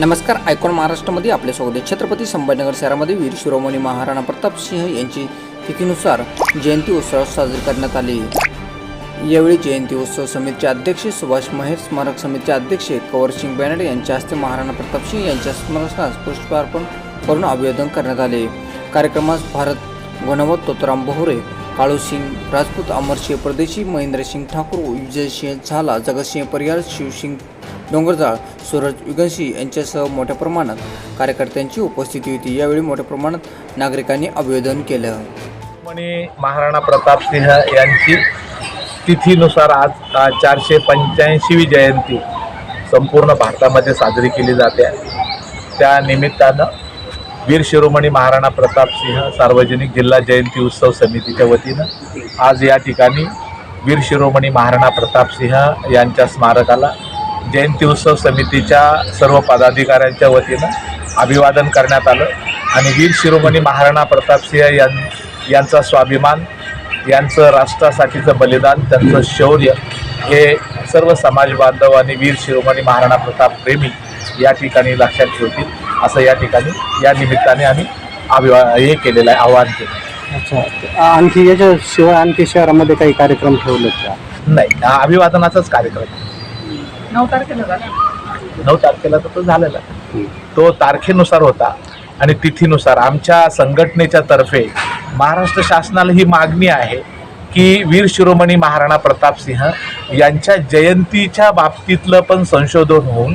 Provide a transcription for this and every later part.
नमस्कार आयकॉन महाराष्ट्रामध्ये आपले स्वागत आहे. छत्रपती संभाजीनगर शहरामध्ये वीर शिरोमणी महाराणा प्रताप सिंह यांची तिथीनुसार जयंती उत्सव साजरी करण्यात आली. यावेळी जयंती उत्सव समितीचे अध्यक्ष सुभाष महेर स्मारक समितीचे अध्यक्ष कंवरसिंग बॅनर्डे यांच्या हस्ते महाराणा प्रताप सिंह यांच्या स्मरणास पुष्पार्पण करून अभिवादन करण्यात आले. कार्यक्रमास भारत गुणवत्तोतराम तोतराम बोहरे काळूसिंग राजपूत अमरसिंह परदेशी महेंद्रसिंग ठाकूर विजयसिंह झाला जगतसिंह परिहार शिवसिंग डोंगरजाळ सूरज युगनसिंह यांच्यासह मोठ्या प्रमाणात कार्यकर्त्यांची उपस्थिती होती. यावेळी मोठ्या प्रमाणात नागरिकांनी अभिवादन केलं. म्हणे महाराणा प्रताप सिंह यांची तिथीनुसार आज चारशे पंच्याऐंशीवी जयंती संपूर्ण भारतामध्ये साजरी केली जाते. त्या निमित्तानं वीर शिरोमणी महाराणा प्रताप सिंह सार्वजनिक जिल्हा जयंती उत्सव समितीच्या वतीनं आज या ठिकाणी वीर शिरोमणी महाराणा प्रताप सिंह यांच्या स्मारकाला जयंती उत्सव समितीच्या सर्व पदाधिकाऱ्यांच्या वतीनं अभिवादन करण्यात आलं आणि वीर शिरोमणी महाराणा प्रताप सिंह यां यांचा स्वाभिमान यांचं राष्ट्रासाठीचं बलिदान त्यांचं शौर्य हे सर्व समाज बांधव आणि वीर शिरोमणी महाराणा प्रताप प्रेमी या ठिकाणी लक्षात ठेवतील. असं या ठिकाणी या निमित्ताने आम्ही अभिवा हे केलेलं आहे आवाहन केलं अच्छा. आणखी याच्याशिवाय आणखी शहरामध्ये काही कार्यक्रम ठेवलेत का? नाही हा अभिवादनाचाच कार्यक्रम आहे. नऊ तारखेला झाला. नऊ तारखेला तर तो झालेला तो तारखेनुसार होता आणि तिथीनुसार आमच्या संघटनेच्या तर्फे महाराष्ट्र शासनाला ही मागणी आहे की वीर शिरोमणी महाराणा प्रताप सिंह यांच्या जयंतीच्या बाबतीतलं पण संशोधन होऊन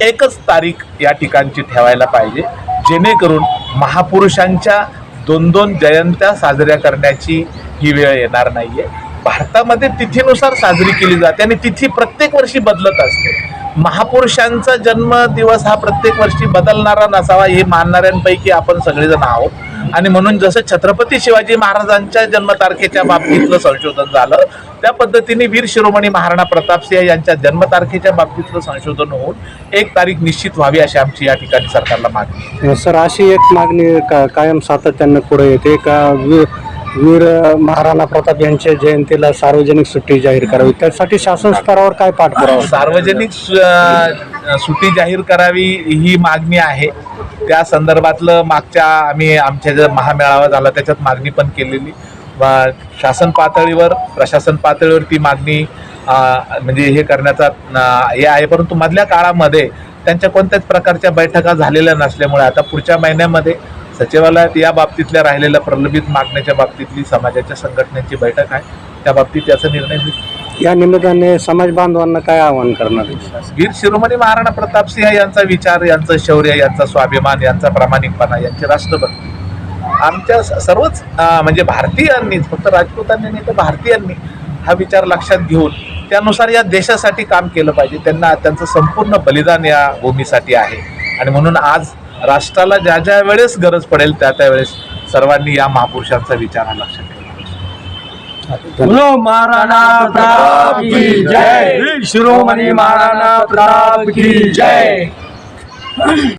एकच तारीख या ठिकाणची ठेवायला पाहिजे जेणेकरून महापुरुषांच्या दोन दोन जयंत्या साजऱ्या करण्याची ही वेळ येणार नाही आहे भारतामध्ये तिथीनुसार साजरी केली जाते आणि तिथी प्रत्येक वर्षी बदलत असते. महापुरुषांचा जन्मदिवस हा प्रत्येक वर्षी बदलणारा नसावा हे मानणाऱ्यांपैकी आपण सगळेजण आहोत. आणि म्हणून जसं छत्रपती शिवाजी महाराजांच्या जन्मतारखेच्या बाबतीतलं संशोधन झालं त्या पद्धतीने वीर शिरोमणी महाराणा प्रतापसिंह यांच्या जन्मतारखेच्या बाबतीतलं संशोधन होऊन एक तारीख निश्चित व्हावी अशी आमची या ठिकाणी सरकारला मागणी. सर अशी एक मागणी का कायम सातत्यानं पुढे येते का? वीर वीर महाराणा प्रताप यांच्या जयंतीला सार्वजनिक सुट्टी जाहीर करावी? त्यासाठी शासन स्तरावर काय पाठपुरावा? सार्वजनिक सुट्टी जाहीर करावी ही मागणी आहे. त्या संदर्भातलं मागच्या आम्ही आमच्या ज्या महामेळावा झाला त्याच्यात मागणी पण केलेली. शासन पातळीवर प्रशासन पातळीवर ती मागणी म्हणजे हे करण्याचा हे आहे. परंतु मधल्या काळामध्ये त्यांच्या कोणत्याच प्रकारच्या बैठका झालेल्या नसल्यामुळे आता पुढच्या महिन्यामध्ये सचिवालयात या बाबतीतल्या राहिलेल्या प्रलंबित मागण्याच्या बाबतीतली समाजाच्या संघटनेची बैठक आहे. त्या बाबतीत त्याचा निर्णय घेतला या निमित्ताने समाज बांधवांना काय आवाहन करणार? वीर शिरोमणी महाराणा प्रताप सिंह यांचा विचार यांचं शौर्य यांचा स्वाभिमान यांचा प्रामाणिकपणा यांचे राष्ट्रभक्ती. आमच्या सर्वच म्हणजे भारतीयांनीच फक्त राजपूतांनी नाही तर भारतीयांनी हा विचार लक्षात घेऊन त्यानुसार या देशासाठी काम केलं पाहिजे. त्यांना त्यांचं संपूर्ण बलिदान या भूमीसाठी आहे. आणि म्हणून आज राष्ट्राला ज्या ज्या वेळेस गरज पडेल त्या त्या वेळेस सर्वांनी या महापुरुषांचा विचार हा लक्षात बोलो महाराणा प्रताप की जय। शिरोमणी महाराणा प्रताप की जय।